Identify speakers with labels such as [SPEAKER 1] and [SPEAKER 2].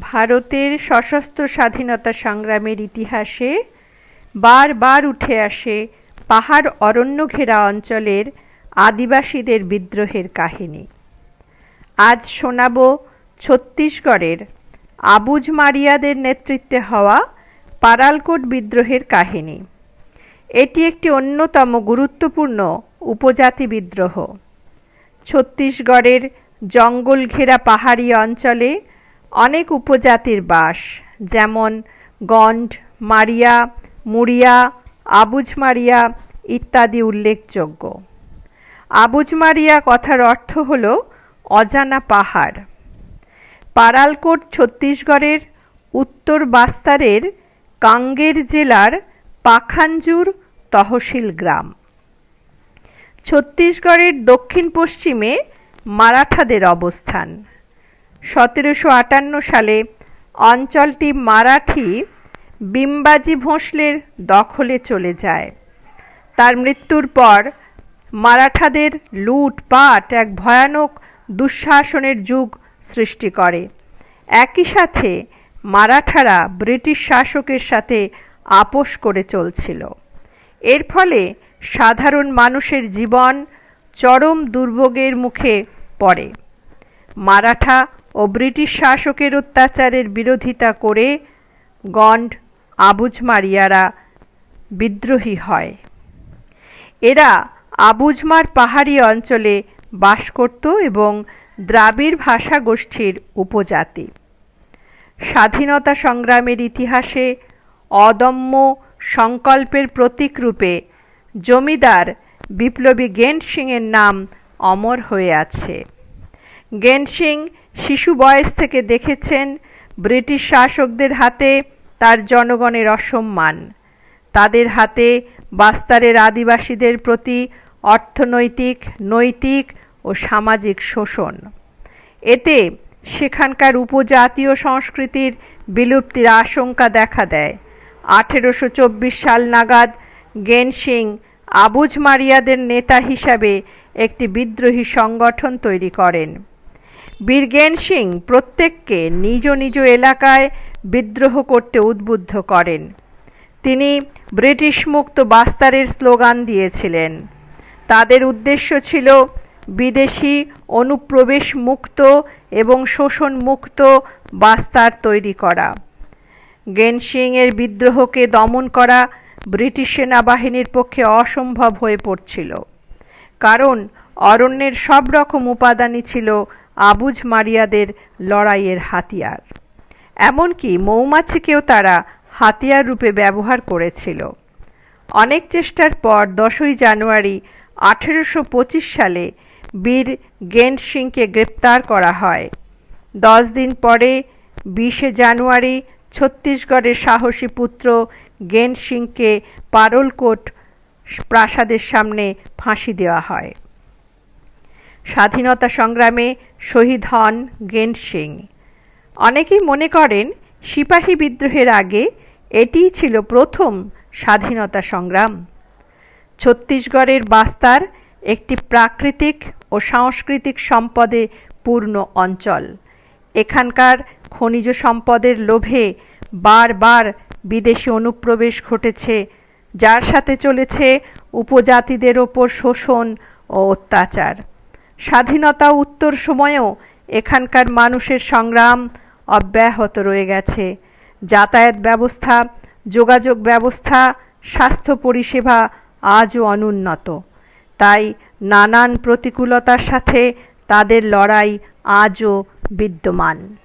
[SPEAKER 1] ভারতের সশস্ত্র স্বাধীনতা সংগ্রামের ইতিহাসে বারবার উঠে আসে পাহাড় অরণ্য ঘেরা অঞ্চলের আদিবাসীদের বিদ্রোহের কাহিনী। আজ শোনাব ছত্তিশগড়ের আবুজ মারিয়াদের নেতৃত্বে হওয়া পারালকোট বিদ্রোহের কাহিনী। এটি একটি অন্যতম গুরুত্বপূর্ণ উপজাতি বিদ্রোহ। ছত্তিশগড়ের জঙ্গল ঘেরা পাহাড়ি অঞ্চলে অনেক উপজাতির বাস, যেমন গন্ড, মারিয়া মুড়িয়া আবুজমারিয়া ইত্যাদি উল্লেখযোগ্য। আবুজমারিয়া কথার অর্থ হল অজানা পাহাড়। পারালকোট ছত্তিশগড়ের উত্তর বাস্তারের কাঙ্গের জেলার পাখানজুর তহসিল গ্রাম। ছত্তিশগড়ের দক্ষিণ পশ্চিমে মারাঠাদের অবস্থান। সতেরোশো আটান্ন সালে অঞ্চলটি মারাঠি বিম্বাজি ভোঁসলের দখলে চলে যায়। তার মৃত্যুর পর মারাঠাদের লুটপাট এক ভয়ানক দুঃশাসনের যুগ সৃষ্টি করে। একই সাথে মারাঠারা ব্রিটিশ শাসকের সাথে আপোষ করে চলছিল। এর ফলে সাধারণ মানুষের জীবন চরম দুর্ভোগের মুখে পড়ে। মারাঠা ব্রিটিশ শাসকের অত্যাচারের বিরোধিতা করে গন্ড আবুজমারিয়ারা বিদ্রোহী হয়। এরা আবুজমার পাহাড়ি অঞ্চলে বাস করত এবং দ্রাবিড় ভাষা গোষ্ঠীর উপজাতি। স্বাধীনতা সংগ্রামের ইতিহাসে অদম্য সংকল্পের প্রতীক রূপে জমিদার বিপ্লবী গেন্ট সিংয়ের নাম অমর হয়ে আছে। গেন্ট সিং শিশু বয়স থেকে দেখেছেন ব্রিটিশ শাসকদের হাতে তার জনগণের অসম্মান। তাদের হাতে বাস্তারের আদিবাসীদের প্রতি অর্থনৈতিক, নৈতিক ও সামাজিক শোষণ। এতে সেখানকার উপজাতীয় সংস্কৃতির বিলুপ্তির আশঙ্কা দেখা দেয়। আঠেরোশো চব্বিশ সাল নাগাদ গেন সিং আবুজ মারিয়াদের নেতা হিসাবে একটি বিদ্রোহী সংগঠন তৈরি করেন। বীরগেন সিং প্রত্যেককে নিজ নিজ এলাকায় বিদ্রোহ করতে উদ্বুদ্ধ করেন। তিনি ব্রিটিশ মুক্ত বাস্তারের স্লোগান দিয়েছিলেন। তাদের উদ্দেশ্য ছিল বিদেশি অনুপ্রবেশ মুক্ত এবং শোষণ মুক্ত বাস্তার তৈরি করা। গেনসিং এর বিদ্রোহকে দমন করা ব্রিটিশ সেনাবাহিনীর পক্ষে অসম্ভব হয়ে পড়ছিল। কারণ অরণ্যের সব রকম উপাদানই ছিল আবুজ মারিয়াদের লড়াইয়ের হাতিয়ার। এমনকি মৌমাছিকেও তারা হাতিয়ার রূপে ব্যবহার করেছিল। অনেক চেষ্টার পর দশই জানুয়ারি আঠেরোশো পঁচিশ সালে বীর গেন্ট সিংকে গ্রেপ্তার করা হয়। দশ দিন পরে বিশে জানুয়ারি ছত্তিশগড়ের সাহসী পুত্র গেন্ট সিংকে পারলকোট প্রাসাদের সামনে ফাঁসি দেওয়া হয়। স্বাধীনতা সংগ্রামে শহীদ হন গেন সিং। অনেকেই মনে করেন, সিপাহী বিদ্রোহের আগে এটিই ছিল প্রথম স্বাধীনতা সংগ্রাম। ছত্তিশগড়ের বাস্তার একটি প্রাকৃতিক ও সাংস্কৃতিক সম্পদে পূর্ণ অঞ্চল। এখানকার খনিজ সম্পদের লোভে বারবার বিদেশি অনুপ্রবেশ ঘটেছে, যার সাথে চলেছে উপজাতিদের ওপর শোষণ ও অত্যাচার। স্বাধীনতা উত্তর সময়েও এখানকার মানুষের সংগ্রাম অব্যাহত রয়ে গেছে। যাতায়াত ব্যবস্থা, যোগাযোগ ব্যবস্থা, স্বাস্থ্য পরিষেবা আজও অনুন্নত। তাই নানান প্রতিকূলতার সাথে তাদের লড়াই আজও বিদ্যমান।